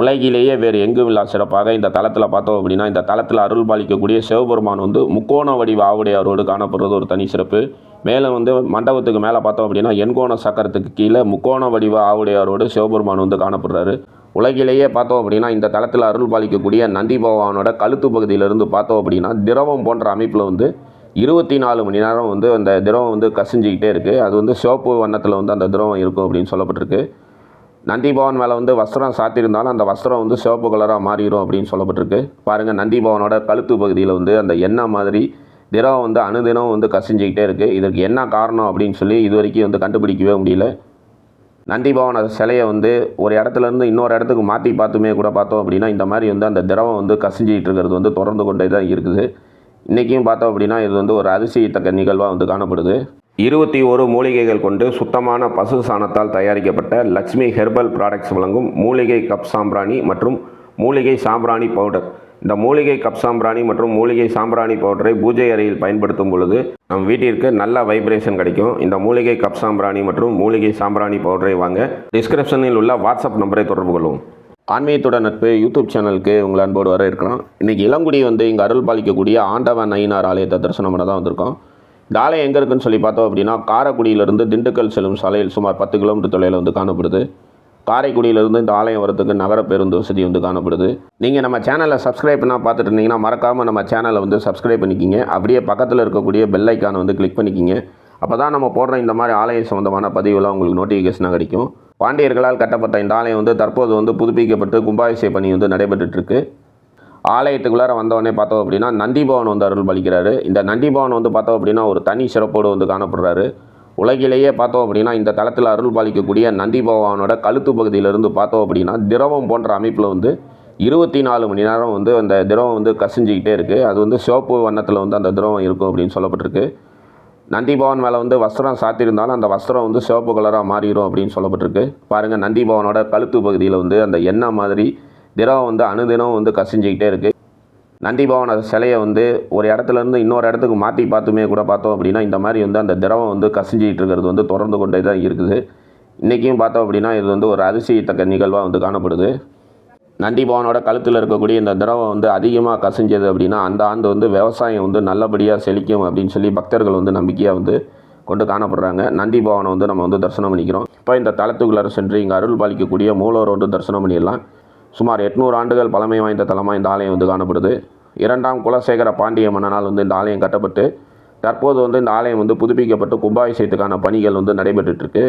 உலகிலேயே வேறு எங்கும் இல்லா சிறப்பாக இந்த தளத்தில் பார்த்தோம் அப்படின்னா இந்த தளத்தில் அருள் பாலிக்கக்கூடிய சிவபெருமான் வந்து முக்கோண வடிவ ஆவுடையாரோடு காணப்படுறது ஒரு தனி சிறப்பு. மேலே வந்து மண்டபத்துக்கு மேலே பார்த்தோம் அப்படின்னா எண்கோண சக்கரத்துக்கு கீழே முக்கோண வடிவ ஆவுடையாரோடு சிவபெருமான் வந்து காணப்படுறாரு. உலகிலேயே பார்த்தோம் அப்படின்னா இந்த தளத்தில் அருள் பாலிக்கக்கூடிய நந்தி பகவானோட கழுத்து பகுதியிலிருந்து பார்த்தோம் அப்படின்னா திரவம் போன்ற அமைப்பில் வந்து இருபத்தி நாலு மணி நேரம் வந்து அந்த திரவம் வந்து கசிஞ்சிக்கிட்டே இருக்குது அது வந்து சிவப்பு வண்ணத்தில் வந்து அந்த திரவம் இருக்கும் அப்படின்னு சொல்லப்பட்டிருக்கு. நந்திபவன் மேலே வந்து வஸ்திரம் சாத்தியிருந்தாலும் அந்த வஸ்திரம் வந்து சிவப்பு கலராக மாறிடும் அப்படின்னு சொல்லப்பட்டிருக்கு. பாருங்கள் நந்திபவனோட கழுத்து பகுதியில் வந்து அந்த எண்ணெய் மாதிரி திரவம் வந்து அணுதினம் வந்து கசிஞ்சிக்கிட்டே இருக்குது இதற்கு என்ன காரணம் அப்படின்னு சொல்லி இது வரைக்கும் வந்து கண்டுபிடிக்கவே முடியல. நந்திபவன் சிலையை வந்து ஒரு இடத்துல இருந்து இன்னொரு இடத்துக்கு மாற்றி பார்த்துமே கூட பார்த்தோம் அப்படின்னா இந்த மாதிரி வந்து அந்த திரவம் வந்து கசிஞ்சிக்கிட்டு இருக்கிறது வந்து தொடர்ந்து கொண்டே தான் இருக்குது. இன்றைக்கும் பார்த்தோம் அப்படின்னா இது வந்து ஒரு அதிசயத்தக்க நிகழ்வாக வந்து காணப்படுது. இருபத்தி ஒரு மூலிகைகள் கொண்டு சுத்தமான பசு சாணத்தால் தயாரிக்கப்பட்ட லக்ஷ்மி ஹெர்பல் ப்ராடக்ட்ஸ் வழங்கும் மூலிகை கப் சாம்பிராணி மற்றும் மூலிகை சாம்பிராணி பவுடர் இந்த மூலிகை கப் சாம்பிராணி மற்றும் மூலிகை சாம்பிராணி பவுடரை பூஜை அறையில் பயன்படுத்தும் பொழுது நம் வீட்டிற்கு நல்ல வைப்ரேஷன் கிடைக்கும். இந்த மூலிகை கப் சாம்பிராணி மற்றும் மூலிகை சாம்பிராணி பவுடரை வாங்க டிஸ்கிரிப்ஷனில் உள்ள வாட்ஸ்அப் நம்பரை தொடர்பு கொள்ளவும் ஆன்மீகத்தோட நட்பு யூடியூப் சேனலுக்கு உங்களை அன்போடு வர இருக்கிறோம் இன்றைக்கி இளங்குடி வந்து இங்கே அருள் பாலிக்கக்கூடிய ஆண்டவன் நயினார் ஆலயத்தை தரிசனம் பண்ண தான் வந்திருக்கோம். இந்த ஆலயம் எங்கே இருக்குன்னு சொல்லி பார்த்தோம் அப்படின்னா காரைக்குடியிலிருந்து திண்டுக்கல் செல்லும் சாலையில் சுமார் பத்து கிலோமீட்டர் தொலைவில் வந்து காணப்படுது. காரைக்குடியிலிருந்து இந்த ஆலயம் வரதுக்கு நகர பேருந்து வசதி வந்து காணப்படுது. நீங்கள் நம்ம சேனலை சப்ஸ்கிரைப் பண்ணால் பார்த்துட்டு இருந்தீங்கன்னா மறக்காமல் நம்ம சேனலை வந்து சப்ஸ்கிரைப் பண்ணிக்கிங்க. அப்படியே பக்கத்தில் இருக்கக்கூடிய பெல் ஐக்கானை வந்து கிளிக் பண்ணிக்கிங்க. அப்போ தான் நம்ம போடுற இந்த மாதிரி ஆலயம் சம்மந்தமான பதிவுலாம் உங்களுக்கு நோட்டிஃபிகேஷனாக கிடைக்கும். பாண்டியர்களால் கட்டப்பட்ட இந்த ஆலயம் வந்து தற்போது வந்து புதுப்பிக்கப்பட்டு கும்பாபிஷேக பணி வந்து நடைபெற்றுட்டுருக்கு ஆலயத்துக்குள்ளார வந்தவொடனே பார்த்தோம் அப்படின்னா நந்திபவன் வந்து அருள் பலிக்கிறாரு. இந்த நந்திபவன் வந்து பார்த்தோம் அப்படின்னா ஒரு தனி சிறப்போடு வந்து காணப்படுறாரு. உலகிலேயே பார்த்தோம் அப்படின்னா இந்த தளத்தில் அருள் பாலிக்கக்கூடிய நந்தி பகவானோட கழுத்து பகுதியிலிருந்து பார்த்தோம் அப்படின்னா திரவம் போன்ற அமைப்பில் வந்து இருபத்தி நாலு மணி நேரம் வந்து அந்த திரவம் வந்து கசிஞ்சிக்கிட்டே இருக்குது அது வந்து சிவப்பு வண்ணத்தில் வந்து அந்த திரவம் இருக்கும் அப்படின்னு சொல்லப்பட்டிருக்கு. நந்தி பவன் மேலே வந்து வஸ்திரம் சாத்தியிருந்தாலும் அந்த வஸ்திரம் வந்து சிவப்பு கலராக மாறிடும் அப்படின்னு சொல்லப்பட்டிருக்கு. பாருங்கள் நந்தி பவனோட கழுத்து பகுதியில் வந்து அந்த எண்ணெய் மாதிரி திரவம் வந்து அணுதினம் வந்து கசிஞ்சிக்கிட்டே இருக்குது நந்தி பவன சிலையை வந்து ஒரு இடத்துல இருந்து இன்னொரு இடத்துக்கு மாற்றி பார்த்துமே கூட பார்த்தோம் அப்படின்னா இந்த மாதிரி வந்து அந்த திரவம் வந்து கசிஞ்சிக்கிட்டு இருக்கிறது வந்து தொடர்ந்து கொண்டே தான் இருக்குது. இன்றைக்கும் பார்த்தோம் அப்படின்னா இது வந்து ஒரு அதிசயத்தக்க நிகழ்வாக வந்து காணப்படுது. நந்தி பவனோட கழுத்தில் இருக்கக்கூடிய இந்த திரவம் வந்து அதிகமாக கசிஞ்சது அப்படின்னா அந்த ஆண்டு வந்து விவசாயம் வந்து நல்லபடியாக செழிக்கும் அப்படின்னு சொல்லி பக்தர்கள் வந்து நம்பிக்கையாக வந்து கொண்டு காணப்படுறாங்க. நந்தி பவனை வந்து நம்ம வந்து தரிசனம் பண்ணிக்கிறோம். இப்போ இந்த தளத்துக்குள்ளார சென்று இங்கே அருள் பாலிக்கக்கூடிய மூலவர் வந்து தரிசனம் பண்ணிடலாம். சுமார் எட்நூறு ஆண்டுகள் பழமை வாய்ந்த தலமாக இந்த ஆலயம் வந்து காணப்படுது. இரண்டாம் குலசேகர பாண்டிய மன்னனால் வந்து இந்த ஆலயம் கட்டப்பட்டு தற்போது வந்து இந்த ஆலயம் வந்து புதுப்பிக்கப்பட்டு கும்பாபிஷேகத்துக்கான பணிகள் வந்து நடைபெற்றுருக்கு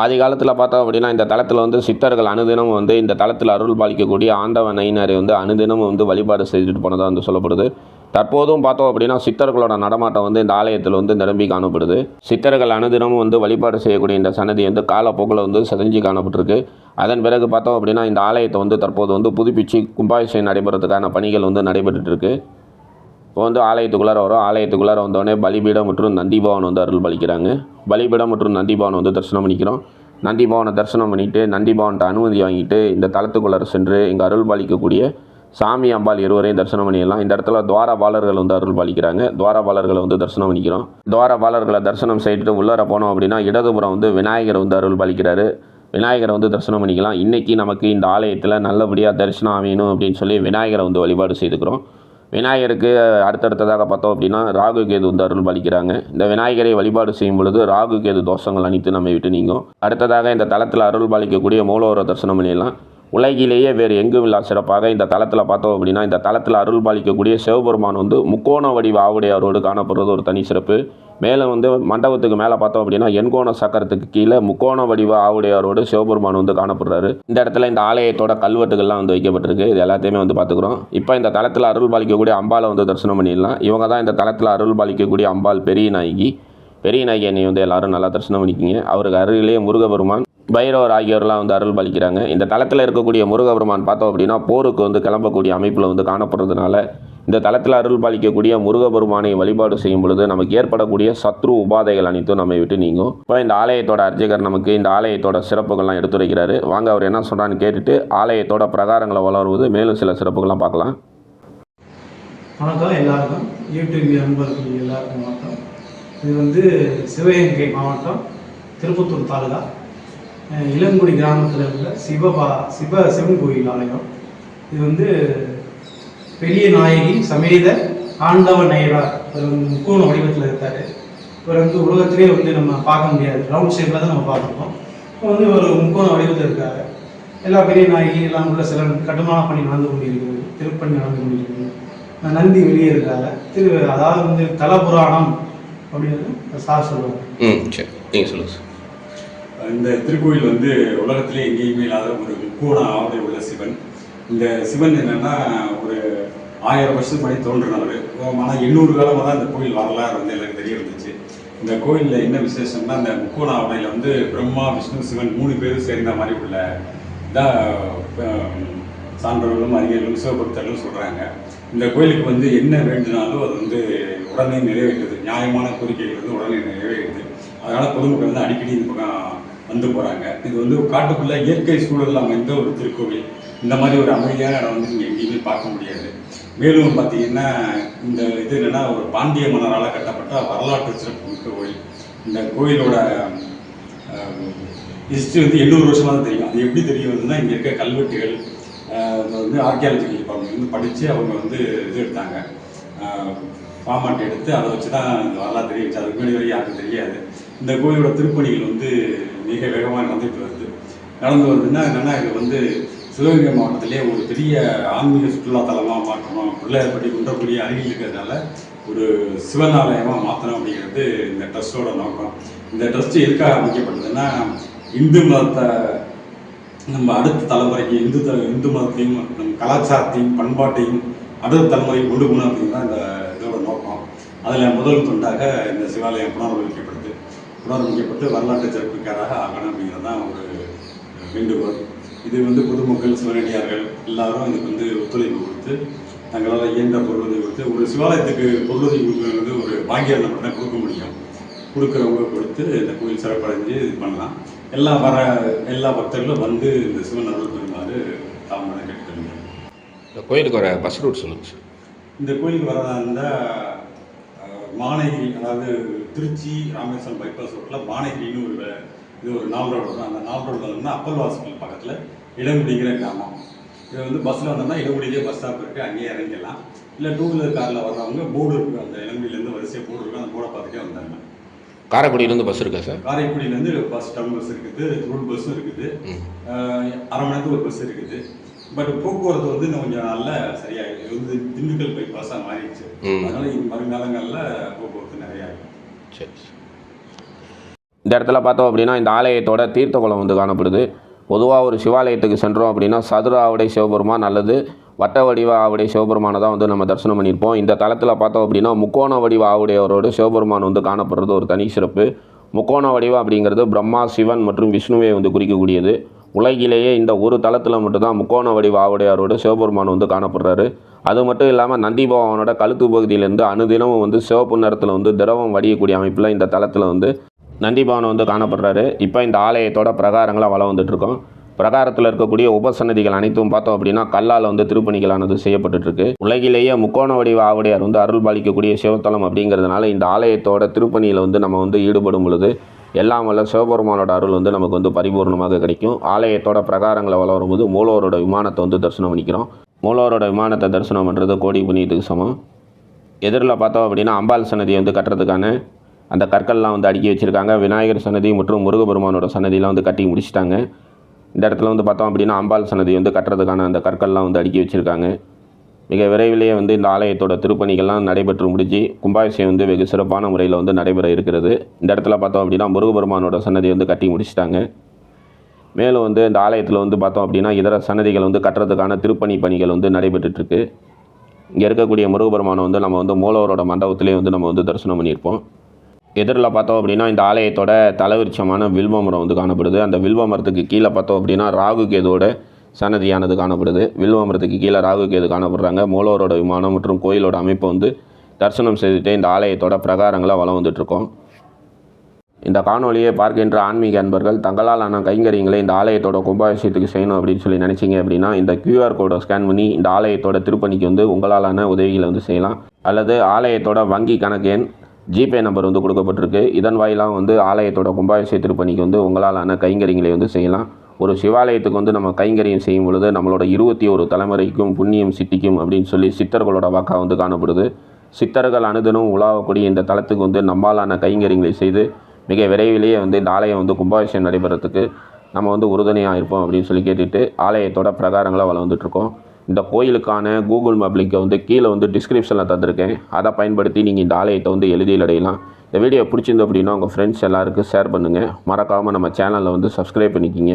ஆதி காலத்தில் பார்த்தோம் அப்படின்னா இந்த தளத்தில் வந்து சித்தர்கள் அனுதினம் வந்து இந்த தளத்தில் அருள் பாலிக்கக்கூடிய ஆண்டவன் நயினரை வந்து அனுதினம் வந்து வழிபாடு செய்துட்டு போனதாக வந்து சொல்லப்படுது. தற்போதும் பார்த்தோம் அப்படின்னா சித்தர்களோட நடமாட்டம் வந்து இந்த ஆலயத்தில் வந்து நிரம்பி காணப்படுது. சித்தர்கள் அனுதினமும் வந்து வழிபாடு செய்யக்கூடிய இந்த சன்னதி வந்து காலப்போக்கில் வந்து செதஞ்சு காணப்பட்டிருக்கு. அதன் பிறகு பார்த்தோம் அப்படின்னா இந்த ஆலயத்தை வந்து தற்போது வந்து புதுப்பிச்சு கும்பாபிஷேகம் நடைபெறதுக்கான பணிகள் வந்து நடைபெற்றுருக்கு இப்போ வந்து ஆலயத்துக்குள்ளார வரும் ஆலயத்துக்குள்ளார வந்தோடனே பலிபீடம் மற்றும் நந்திபவன் வந்து அருள் பலிக்கிறாங்க. பலிபீடம் மற்றும் நந்திபவன் வந்து தரிசனம் பண்ணிக்கிறோம். நந்திபவனை தரிசனம் பண்ணிவிட்டு நந்திபவன்ட்ட அனுமதி வாங்கிட்டு இந்த தளத்துக்குள்ளார சென்று இங்கே அருள் பாலிக்கக்கூடிய சாமி அம்பாள் இருவரையும் தரிசனம் பண்ணிடலாம். இந்த இடத்துல துவாரபாலர்கள் வந்து அருள் பாலிக்கிறாங்க. துவாரபாலர்களை வந்து தரிசனம் பண்ணிக்கிறோம். துவாரபாலர்களை தரிசனம் செய்துட்டு உள்ளார போனோம் அப்படின்னா இடதுபுறம் வந்து விநாயகர் வந்து அருள் பாலிக்கிறாரு. விநாயகரை வந்து தரிசனம் பண்ணிக்கலாம். இன்றைக்கி நமக்கு இந்த ஆலயத்தில் நல்லபடியாக தரிசனம் அமையணும் அப்படின்னு சொல்லி விநாயகரை வந்து வழிபாடு செய்துக்கிறோம். விநாயகருக்கு அடுத்தடுத்ததாக பார்த்தோம் அப்படின்னா ராகு கேது வந்து அருள் பாலிக்கிறாங்க. இந்த விநாயகரை வழிபாடு செய்யும் பொழுது ராகு கேது தோஷங்கள் அனைத்து நம்ம விட்டு நீங்கும். அடுத்ததாக இந்த தளத்தில் அருள் பாலிக்கக்கூடிய மூலவரை தரிசனம் பண்ணிடலாம். உலகிலேயே வேறு எங்கும் இல்லா சிறப்பாக இந்த தளத்தில் பார்த்தோம் அப்படின்னா இந்த தளத்தில் அருள் பாலிக்கக்கூடிய சிவபெருமான் வந்து முக்கோண வடிவ ஆவுடையாரோடு காணப்படுறது ஒரு தனி சிறப்பு. மேலே வந்து மண்டபத்துக்கு மேலே பார்த்தோம் அப்படின்னா எண்கோண சக்கரத்துக்கு கீழே முக்கோண வடிவ ஆவுடையாரோடு சிவபெருமான் வந்து காணப்படுறாரு. இந்த இடத்துல இந்த ஆலயத்தோட கல்வெட்டுகள்லாம் வந்து வைக்கப்பட்டிருக்கு. இது எல்லாத்தையுமே வந்து பார்த்துக்குறோம். இப்போ இந்த தளத்தில் அருள் பாலிக்கக்கூடிய அம்பாலை வந்து தரிசனம் பண்ணிடலாம். இவங்க தான் இந்த தளத்தில் அருள் பாலிக்கக்கூடிய அம்பாள் பெரிய நாயகி. பெரிய நாயகி என்னை வந்து எல்லாரும் நல்லா தரிசனம் பண்ணிக்கிங்க. அவருக்கு அருகிலேயே முருகபெருமான் பைரவர் ஆகியோர்லாம் வந்து அருள் பாலிக்கிறாங்க. இந்த தளத்தில் இருக்கக்கூடிய முருகபெருமான் பார்த்தோம் அப்படின்னா போருக்கு வந்து கிளம்பக்கூடிய அமைப்பில் வந்து காணப்படுறதுனால இந்த தளத்தில் அருள் பாலிக்கக்கூடிய முருகபெருமானை வழிபாடு செய்யும் பொழுது நமக்கு ஏற்படக்கூடிய சத்ரு உபாதைகள் அனைத்தும் நம்மை விட்டு நீங்கும். இப்போ இந்த ஆலயத்தோட அர்ச்சகர் நமக்கு இந்த ஆலயத்தோட சிறப்புகள்லாம் எடுத்துரைக்கிறாரு. வாங்க அவர் என்ன சொல்கிறான்னு கேட்டுட்டு ஆலயத்தோட பிரகாரங்களை வளருவது மேலும் சில சிறப்புகள்லாம் பார்க்கலாம். வணக்கம் எல்லாருக்கும். யூடியூப் அன்பர்கள் எல்லாருக்கும் வணக்கம். இது வந்து சிவகங்கை மாவட்டம் திருப்பத்தூர் தாலுகா. இளங்குடி கிராமத்தில் உள்ள சிவபா சிவ சிவன் கோயில் ஆலயம். இது வந்து பெரிய நாயகி சமேத ஆண்டவ நயனார் முக்கோண வடிவத்தில் இருக்காரு. இவர் வந்து உலகத்திலே வந்து நம்ம பார்க்க முடியாது. ரவுண்ட் ஷேப்பில் தான் நம்ம பார்த்துருக்கோம். இப்போ வந்து ஒரு முக்கோண வடிவத்தில் இருக்காரு. எல்லா பெரிய நாயகி எல்லாம் உள்ள சில கட்டுமான பணி நடந்து கொண்டிருக்கிறது திருப்பணி நடந்து கொண்டிருக்கிறது நந்தி வெளியே இருக்காங்க திரு அதாவது வந்து தலபுராணம் அப்படின்னு சார் சொல்லுவாங்க ம் சரி. நீங்கள் சொல்லுங்கள் சார். இந்த திருக்கோயில் வந்து உலகத்திலே எங்கேயுமே இல்லாத ஒரு முக்கோண ஆவணை உள்ள சிவன். இந்த சிவன் என்னன்னா ஒரு ஆயிரம் வருஷத்துக்கு முன்னாடி தோன்றினவர் ஆனால் எண்ணூறு காலமாக தான் இந்த கோயில் வரலாறு வந்து எனக்கு தெரிய வந்துச்சு. இந்த கோயிலில் என்ன விசேஷம்னா இந்த முக்கோண ஆவணையில் வந்து பிரம்மா விஷ்ணு சிவன் மூணு பேரும் சேர்ந்த மாதிரி உள்ள இதான் சான்றவர்களும் அறிஞர்களும் சிவபக்தர்களும் சொல்கிறாங்க இந்த கோயிலுக்கு வந்து என்ன வேண்டுனாலும் அது வந்து உடனே நிறைவேறுது. நியாயமான கோரிக்கைகள் வந்து உடனே நிறைவேறுது. அதனால் பொதுமக்கள் வந்து அடிக்கடி இந்த பக்கம் வந்து போகிறாங்க இது வந்து காட்டுக்குள்ளே இயற்கை சூழலில் அமைந்த ஒரு திருக்கோவில். இந்த மாதிரி ஒரு அமைதியான இடம் வந்து நீங்கள் எங்கேயுமே பார்க்க முடியாது. மேலும் பார்த்தீங்கன்னா இந்த இது என்னென்னா ஒரு பாண்டிய மன்னரால் கட்டப்பட்ட வரலாற்று சிறப்பு மிக்க கோயில் இந்த கோயிலோட ஹிஸ்ட்ரி வந்து எண்ணூறு வருஷமாக தான் தெரியும். அது எப்படி தெரிய வருதுன்னா இங்கே இருக்க கல்வெட்டுகள் வந்து ஆர்கியாலஜிக்கல் டிபார்ட்மெண்ட் வந்து படித்து அவங்க வந்து இது எடுத்தாங்க. ஃபார்மாட் எடுத்து அதை வச்சு தான் இந்த வரலாறு தெரிய வச்சு அதுக்கு முன்னாடி வரைக்கும் யாருக்கும் தெரியாது. இந்த கோயிலோட திருப்பணிகள் வந்து மிக வேகமாக நடந்துட்டு வருது. நடந்து வருதுன்னா என்னென்னா இது வந்து சிவகங்கை மாவட்டத்திலே ஒரு பெரிய ஆன்மீக சுற்றுலாத்தலமாக மாற்றணும். பிள்ளையார்பட்டி குன்றக்குடி அருகில் இருக்கிறதுனால ஒரு சிவன் ஆலயமாக மாற்றணும் அப்படிங்கிறது இந்த ட்ரஸ்ட்டோட நோக்கம். இந்த ட்ரஸ்ட் எதுக்காக அமைக்கப்பட்டதுன்னா இந்து மதத்தை நம்ம அடுத்த தலைமுறைக்கு இந்து த இந்து மதத்தையும் நம் கலாச்சாரத்தையும் பண்பாட்டையும் அடுத்த தலைமுறைக்கு கொண்டு போகணும் அப்படிங்கிறது தான் இந்த இதோட நோக்கம். அதில் முதல் தொண்டாக இந்த சிவாலயம் புனரமைக்கப்படுது புனரமைக்கப்பட்டு வரலாற்று சிறப்புக்காராக ஆகணும் அப்படிங்கிறது தான் ஒரு வேண்டுகோள். இது வந்து பொதுமக்கள் சிவனடியார்கள் எல்லாரும் இதுக்கு வந்து ஒத்துழைப்பு கொடுத்து தங்களால் இயன்ற பொருளுதவி கொடுத்து ஒரு சிவாலயத்துக்கு பொருளுதவி கொடுக்குறது ஒரு பாக்கியம் மட்டும் தான் கொடுக்க முடியும். கொடுக்குறவங்க கொடுத்து இந்த கோயில் சிறப்படைஞ்சு இது பண்ணலாம். எல்லா வர எல்லா பக்தர்களும் வந்து இந்த சிவன் அருள் பெறுமாறு தாமரை கேட்டுக்கொள்கிறேன் இந்த கோயிலுக்கு வர பஸ் ரூட் சொல்லுங்கள் சார் இந்த கோயிலுக்கு வரதா இருந்தால் மானகிரி அதாவது திருச்சி ராமேஸ்வரம் பைபாஸ் ரோட்டில் மானகிரின்னு ஒரு இது ஒரு நால் ரோடு வரும் அந்த நால் ரோடு வந்தோம்னா அப்பல் வாசல் பக்கத்தில் இடமுடிங்கிற கிராமம். இது வந்து பஸ்ஸில் வந்தோம்னா இடமுடியிலே பஸ் ஸ்டாப் இருக்குது அங்கேயே இறங்கிடலாம். இல்லை டூ வீலர் காரில் வர்றவங்க போர்டு இருக்குது அந்த இளங்குடியிலேருந்து வரிசையாக போர்டு இருக்குது அந்த போர்டை பார்த்துட்டே வந்தாங்க. காரைக்குடியிலேருந்து பஸ் இருக்கா சார்? காரைக்குடியிலேருந்து பஸ் டவுன் பஸ் இருக்குது ரோட் பஸ்ஸும் இருக்குது. அரை மணி நேரத்துக்கு ஒரு பஸ் இருக்குது. பட் போக்குவரத்து வந்து இன்னும் கொஞ்சம் சரியாயிடும் இது வந்து திண்டுக்கல் பைபாஸாக மாறிடுச்சு. அதனால வருங்காலங்களில் போக்குவரத்து நிறையா இருக்கும் சரி. இந்த இடத்துல பார்த்தோம் அப்படின்னா இந்த ஆலயத்தோட தீர்த்த குளம் வந்து காணப்படுது. பொதுவாக ஒரு சிவாலயத்துக்கு சென்றோம் அப்படின்னா சதுர ஆவுடை சிவபெருமான் அல்லது வட்ட வடிவ ஆவுடை சிவபெருமானை தான் வந்து நம்ம தரிசனம் பண்ணியிருப்போம். இந்த தளத்தில் பார்த்தோம் அப்படின்னா முக்கோண வடிவ ஆவுடையவரோடு சிவபெருமான் வந்து காணப்படுறது ஒரு தனி சிறப்பு. முக்கோண வடிவம் அப்படிங்கிறது பிரம்மா சிவன் மற்றும் விஷ்ணுவை வந்து குறிக்கக்கூடியது. உலகிலேயே இந்த ஒரு தளத்தில் மட்டும்தான் முக்கோண வடிவ ஆவுடையாரோடு சிவபெருமான் வந்து காணப்படுறாரு. அது மட்டும் இல்லாமல் நந்தி பகவானோட கழுத்து பகுதியிலேருந்து அனுதினமும் வந்து சிவப்பு நிறத்தில் வந்து திரவம் வடியக்கூடிய அமைப்பில் இந்த தளத்தில் வந்து நந்தி பவன் வந்து காணப்படுறாரு. இப்போ இந்த ஆலயத்தோட பிரகாரங்களாக வளம் வந்துட்டுருக்கோம். பிரகாரத்தில் இருக்கக்கூடிய உபசன்னதிகள் அனைத்தும் பார்த்தோம் அப்படின்னா கல்லால் வந்து திருப்பணிகளானது செய்யப்பட்டுருக்கு உலகிலேயே முக்கோண வடிவ ஆவுடையார் வந்து அருள் பாலிக்கக்கூடிய சிவத்தலம் அப்படிங்கிறதுனால இந்த ஆலயத்தோட திருப்பணியில் வந்து நம்ம வந்து ஈடுபடும் பொழுது எல்லாம் வல்ல சிவபெருமானோட அருள் வந்து நமக்கு வந்து பரிபூர்ணமாக கிடைக்கும். ஆலயத்தோட பிரகாரங்களை வளரும்போது மூலவரோட விமானத்தை வந்து தரிசனம் பண்ணிக்கிறோம் மூலவரோட விமானத்தை தரிசனம் பண்ணுறது கோடி புண்ணியத்துக்கு சமம். எதிரில் பார்த்தோம் அப்படின்னா அம்பாள் சன்னதியை வந்து கட்டுறதுக்கான அந்த கற்கள்லாம் வந்து அடுக்கி வச்சுருக்காங்க. விநாயகர் சன்னதி மற்றும் முருகபெருமானோட சன்னதியெலாம் வந்து கட்டி முடிச்சிட்டாங்க. இந்த இடத்துல வந்து பார்த்தோம் அப்படின்னா அம்பாள் சன்னதி வந்து கட்டுறதுக்கான அந்த கற்கள்லாம் வந்து அடுக்கி வச்சுருக்காங்க. மிக விரைவிலேயே வந்து இந்த ஆலயத்தோட திருப்பணிகள்லாம் நடைபெற்று முடிஞ்சு கும்பாபிஷேகம் வந்து வெகு சிறப்பான முறையில் வந்து நடைபெற இருக்கிறது. இந்த இடத்துல பார்த்தோம் அப்படின்னா முருகபெருமானோட சன்னதி வந்து கட்டி முடிச்சிட்டாங்க. மேலும் வந்து இந்த ஆலயத்தில் வந்து பார்த்தோம் அப்படின்னா இதர சன்னதிகள் வந்து கட்டுறதுக்கான திருப்பணி பணிகள் வந்து நடைபெற்றுருக்கு இங்கே இருக்கக்கூடிய முருகபெருமானை வந்து நம்ம வந்து மூலவரோட மண்டபத்திலே வந்து நம்ம வந்து தரிசனம் பண்ணியிருப்போம். எதிரில் பார்த்தோம் அப்படின்னா இந்த ஆலயத்தோட தலைவிருச்சமான வில்வ மரம் வந்து காணப்படுது. அந்த வில்வ மரத்துக்கு கீழே பார்த்தோம் அப்படின்னா ராகு கேதோட சன்னதியானது காணப்படுது. வில்வமரத்துக்கு கீழே ராகு கேது காணப்படுறாங்க. மூலவரோட விமானம் மற்றும் கோயிலோட அமைப்பை வந்து தரிசனம் செய்துட்டு இந்த ஆலயத்தோட பிரகாரங்களை வளம் வந்துட்ருக்கோம் இந்த காணொலியை பார்க்கின்ற ஆன்மீக அன்பர்கள் தங்களால் ஆன கைங்கரியங்களை இந்த ஆலயத்தோட கும்பாபிஷேகத்துக்கு செய்யணும் அப்படின்னு சொல்லி நினச்சிங்க அப்படின்னா இந்த கியூஆர் கோடை ஸ்கேன் பண்ணி இந்த ஆலயத்தோட திருப்பணிக்கு வந்து உங்களாலான உதவிகளை வந்து செய்யலாம். அல்லது ஆலயத்தோட வங்கி கணக்கு எண் ஜிபே நம்பர் வந்து கொடுக்கப்பட்டிருக்கு. இதன் வாயிலாக வந்து ஆலயத்தோட கும்பாபிஷேக திருப்பணிக்கு வந்து உங்களாலான கைங்கரியங்களை வந்து செய்யலாம். ஒரு சிவாலயத்துக்கு வந்து நம்ம கைங்கரியம் செய்யும் பொழுது நம்மளோட இருபத்தி ஒரு தலைமுறைக்கும் புண்ணியம் சித்திக்கும் அப்படின்னு சொல்லி சித்தர்களோட வாக்கா வந்து காணப்படுது. சித்தர்கள் அனுதினம் உலாவக்கூடிய இந்த தளத்துக்கு வந்து நம்மாலான கைங்கரியங்களை செய்து மிக விரைவிலேயே வந்து இந்த ஆலயம் வந்து கும்பாபிஷேகம் நடைபெறத்துக்கு நம்ம வந்து உறுதுணையாக இருப்போம் அப்படின்னு சொல்லி கேட்டுட்டு ஆலயத்தோட பிரகாரங்களை வளர்ந்துட்டுருக்கோம். இந்த கோயிலுக்கான கூகுள் மேப் லிங்கை வந்து கீழே வந்து டிஸ்கிரிப்ஷனில் தந்திருக்கேன். அதை பயன்படுத்தி நீங்கள் இந்த ஆலயத்தை வந்து எழுதியில் அடையலாம். இந்த வீடியோ பிடிச்சிருந்து அப்படின்னா உங்கள் ஃப்ரெண்ட்ஸ் எல்லாருக்கும் ஷேர் பண்ணுங்கள் மறக்காமல் நம்ம சேனலில் வந்து சப்ஸ்கிரைப் பண்ணிக்கிங்க.